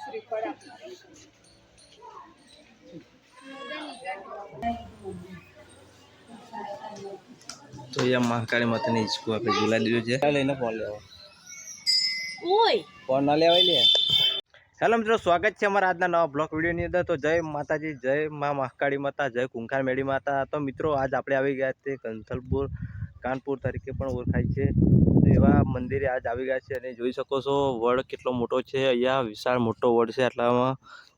તો અહીંયા મહાકાળી માતાની હિંચકું આપણે ઝુલા દીધું છે. ચાલ લઈને ફોન લેવા. ઓય! ફોન ના લેવાય લે. હેલો મિત્રો સ્વાગત છે અમારા આજના નવા બ્લોક વિડીયોની અંદર. તો જય માતાજી જય મા મહાકાળી માતા જય કુંખાર મેળી માતા. તો મિત્રો આજ આપણે આવી ગયા છે કંથલપુર. કાનપુર તરીકે પણ ઓળખાય છે. એવા મંદિરે આજ આવી ગયા છે અને જોઈ શકો છો વડ કેટલો મોટો છે. અહીંયા વિશાળ મોટો વડ છે આટલામાં.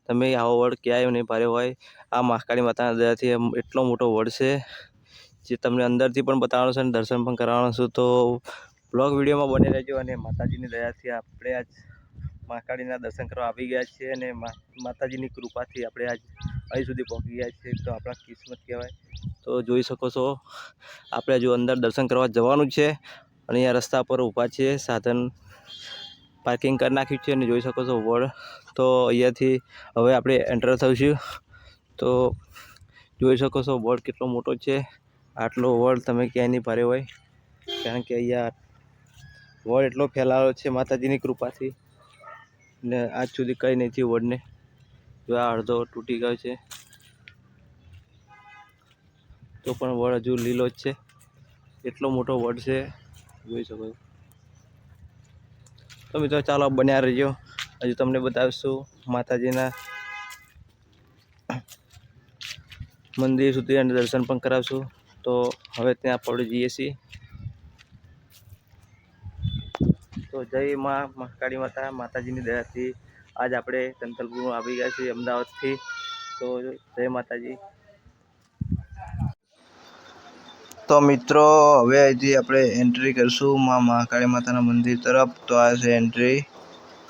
તમે આવો વડ ક્યાંય નહીં ભારે હોય. આ મહાકાળી માતાના દયાથી એટલો મોટો વડ છે જે તમને અંદરથી પણ બતાવવાનો છે અને દર્શન પણ કરાવવાનો છું. તો બ્લોગ વિડીયોમાં બની રહેજો અને માતાજીની દયાથી આપણે આજ મહાકાળીના દર્શન કરવા આવી ગયા છીએ અને માતાજીની કૃપાથી આપણે આજ અહીં સુધી પહોંચી ગયા છીએ. તો આપણા કિસ્મત કહેવાય. તો જોઈ શકો છો, આપણે હજુ અંદર દર્શન કરવા જવાનું છે અને અહીંયા રસ્તા પર ઊભા છે સાધન પાર્કિંગ કરી નાખ્યું છે અને જોઈ શકો છો વડ તો અહીંયાથી હવે આપણે એન્ટર થઈશું. તો જોઈ શકો છો વડ કેટલો મોટો છે, આટલો વડ તમે ક્યાંય નહીં ભારે હોય, કારણ કે અહીંયા વડ એટલો ફેલાયો છે માતાજીની કૃપાથી. ને આજ સુધી કંઈ નહીં થયું વડને જો આ અડધો તૂટી ગયો છે. તો પણ વડ હજુ લીલો જ છે. એટલો મોટો વડ છે. જોઈ શકો છો. તો ચાલો બન્યા રહીજો. હજુ તમને બતાવીશું માતાજીના મંદિર સુધી અને દર્શન પણ કરાવશું. તો હવે ત્યાં આપણે જઈએ છીએ. તો જય મા મહાકાળી માતા, માતાજીની દયાથી આજ આપણે કંતલપુર આવી ગયા છીએ અમદાવાદથી. તો જય માતાજી. તો મિત્રો, હવે અહીંથી આપણે એન્ટ્રી કરીશું મા મહાકાળી માતાના મંદિર તરફ. તો આ છે એન્ટ્રી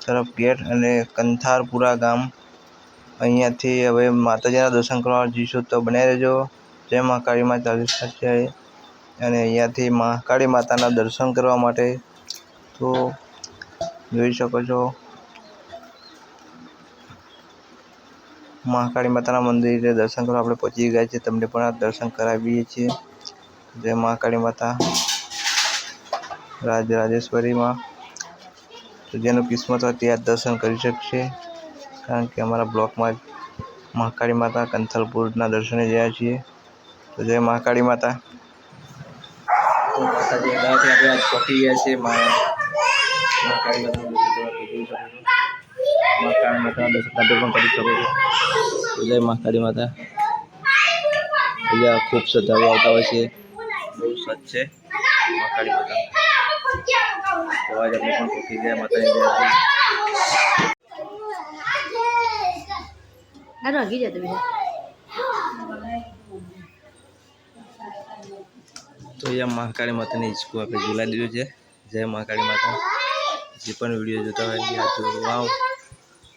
તરફ ગેટ અને કંથારપુરા ગામ. અહીંયાથી હવે માતાજીના દર્શન કરવા જઈશું, તો બનાવી રહેજો જય મહાકાળી માતા છે અને અહીંયાથી મહાકાળી માતાના દર્શન કરવા માટે તો જોઈ શકો છો. મહાકાળી માતાના મંદિરે દર્શન કરવા આપણે પહોંચી ગયા છીએ, તમને પણ દર્શન કરાવીએ છીએ. જય મહાકાળી માતા. રાજ રાજેશ્વરીમાં. તો જેનું કિસ્મત હોય તે આ દર્શન કરી શકશે. કારણ કે અમારા બ્લોકમાં જ મહાકાળી માતા કંથલપુરના દર્શને ગયા છીએ. તો જય મહાકાળી માતા. છો. જય મહાકાળી માતા. બીજા ખૂબ શ્રદ્ધાળુ આવતા હોય છે. બહુ સચ છે માતા. તો આજે આપણે પણ પહોંચી ગયા માતાની દયાથી આ રગી જતો બીજા તો અહીંયા મહાકાળી માતાની હિંચકું આપણે ઝુલા દીધું છે. જય મહાકાળી માતા. જે પણ વીડિયો જોતા હોય જોવા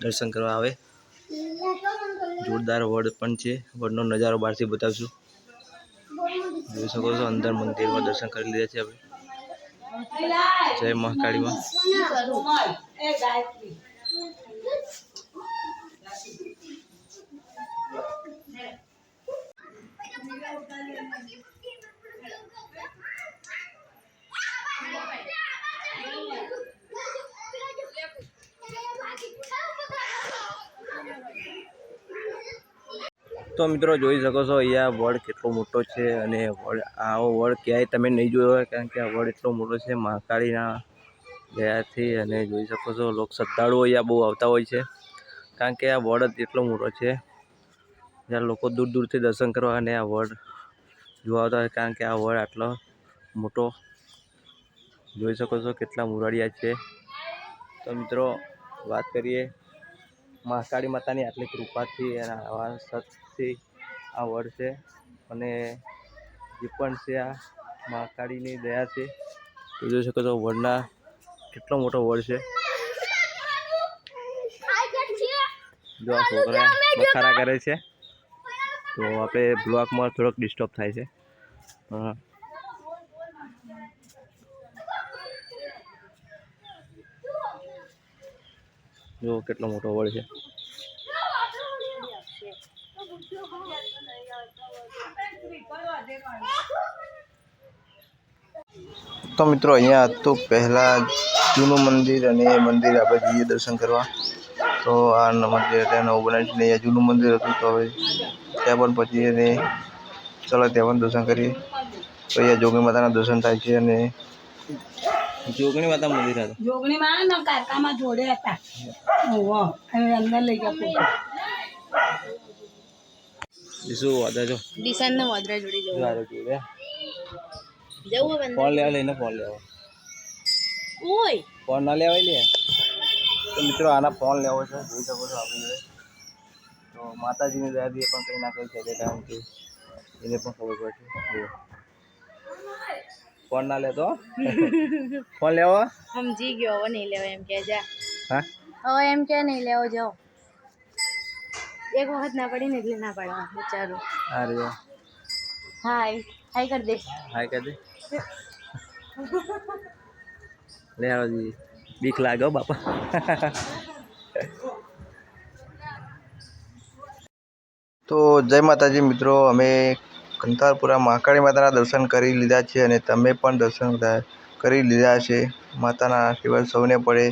દર્શન કરવા આવે. જોરદાર વડ પણ છે. વડનો નજારો બહારથી બતાવશું. જોઈ શકો છો અંદર મંદિરમાં દર્શન કરી લીધા છે આપણે. જય મહાકાળીમાં તો મિત્રો જોઈ શકો છો, અહીંયા વડ કેટલો મોટો છે અને વડ, આવો વડ ક્યાંય તમે નહીં જોયો હોય, કારણ કે આ વડ એટલો મોટો છે, મહાકાળીના દયાથી અને જોઈ શકો છો, લોક શ્રદ્ધાળુઓ અહીંયા બહુ આવતા હોય છે, કારણ કે આ વડ એટલો મોટો છે. જ્યાં લોકો દૂર દૂરથી દર્શન કરવા અને આ વડ જોવા આવતા હોય, કારણ કે આ વડ આટલો મોટો. જોઈ શકો છો કેટલા મુરાડિયા છે. તો મિત્રો વાત કરીએ મહાકાળી માતાની આટલી કૃપાથી એના આવા સતથી આ વડ છે અને જે પણ છે આ મહાકાળીની દયા છે તો જોઈ શકો છો વડના કેટલો મોટો વડ છે. જો આ છોકરા બખારા કરે છે. તો આપણે બ્લોકમાં થોડોક ડિસ્ટર્બ થાય છે. હા. જો કેટલો મોટો વડ છે. તો મિત્રો, અહીંયા તો પહેલાં જૂનું મંદિર અને એ મંદિર આપણે જઈએ દર્શન કરવા. તો આ મંદિર ત્યાં નવું બનાવ્યું અહીંયા જૂનું મંદિર હતું, તો હવે ત્યાં પણ પછી અને ચલો ત્યાં પણ દર્શન કરીએ. તો અહીંયા જોગી માતાના દર્શન થાય છે અને જોગણી માતા મંદિર હતું. જોગણીમાં ને કાકામાં જોડે હતા. ઓહો અને અંદર લઈ ગયા ફોટો. શું વાદા જો. દિશાન ને વાદરા જોડી જવું. સારું જોડે. જવું હવે ફોન લેવા લઈને ફોન લેવા. ઓય. ફોન ના લેવાય લે. તો મિત્રો આના ફોન લેવો છે. જોઈ શકો છો આપણે તો માતાજીની દયાથી એ પણ કંઈ ના કહી શકે કારણ કે એને પણ ખબર પડશે. ફોન ના લેતો ફોન લેવો? સમજી ગયો હવે નહીં લેવો એમ કે જા. હા? હવે એમ કે નહીં લેવો જાઓ. એક વખત ના પડી ને એટલે ના પાડવા વિચારું અરે હાય હાય કરી દે. હાય કર દે. લે આવજી બીક લાગે બાપા. તો જય માતાજી મિત્રો અમે કંથારપુરા મહાકાળી માતાના દર્શન કરી લીધા છે અને તમે પણ દર્શન કરી લીધા છે. માતાના આશીર્વાદ સૌને પડે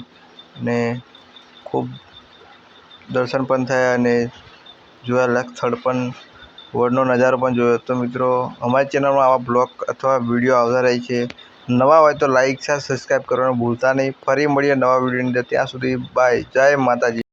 અને ખૂબ દર્શન પણ થયા અને જોવાલાયક સ્થળ પણ, વડનો નજારો પણ જોયો. તો મિત્રો, અમારી ચેનલમાં આવા બ્લોગ અથવા વીડિયો આવતા રહે છે. નવા હોય તો લાઇક શેર, સબસ્ક્રાઈબ કરવાનું ભૂલતા નહીં. ફરી મળીએ નવા વિડીયોની અંદર. ત્યાં સુધી બાય. જય માતાજી.